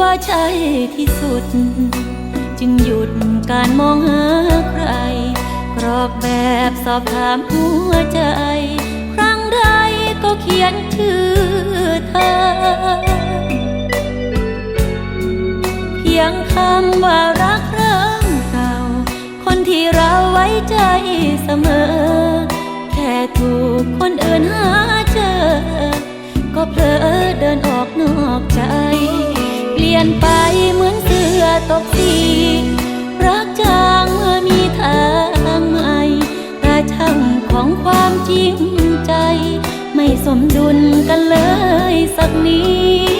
ว่าใช่ที่สุด จึงหยุดการมองหาใคร กรอกแบบสอบถามหัวใจ ครั้งใดก็เขียนชื่อเธอ เพียงคำว่ารักเริ่มเก่า คนที่เราไว้ใจเสมอ แค่ถูกคนอื่นหาเจอ ก็เผลอเดินออกนอกใจ นไปเหมือนเสื้อตกสีรักจางเมื่อมีทางใหม่ราช่างของความจริงใจ ไม่สมดุลกันเลยสักนิด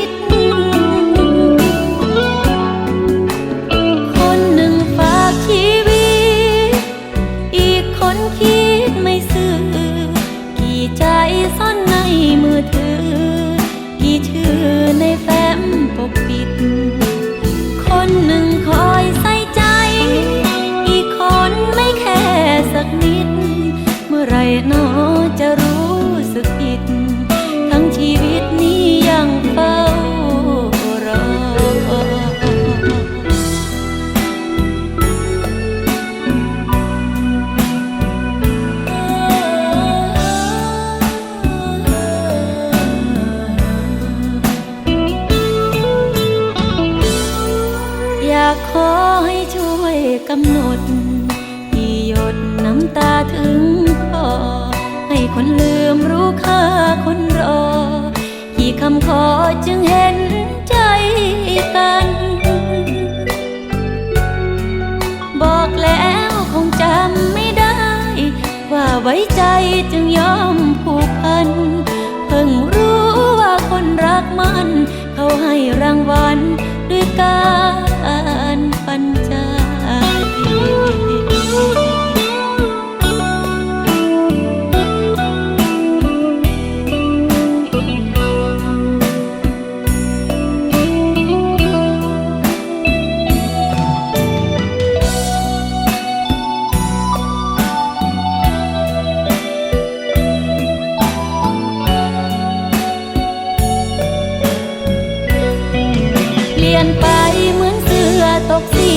อยากขอให้ช่วยกำหนดที่หยดน้ำตาถึงคอให้คนลืมรู้ค่าคนรอ กี่คำขอจึงเห็น เปลี่ยนไปเหมือนเสื้อตกสี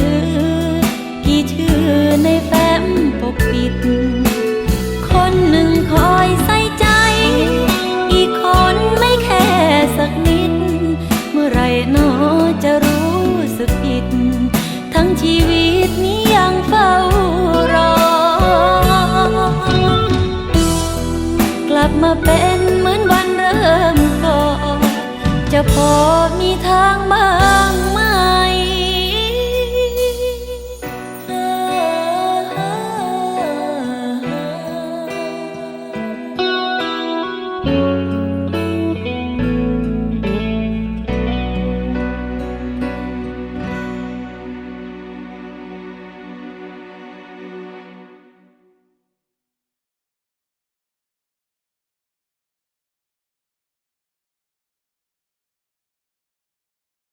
ถือกี่ชื่อในแฟ้มปกปิด คนหนึ่งคอยใส่ใจ อีกคนไม่แค่สักนิด เมื่อไรหนอจะรู้สึกผิด ทั้งชีวิตนี้ยังเฝ้ารอ กลับมาเป็นเหมือนวันเริ่มก่อนจะพอ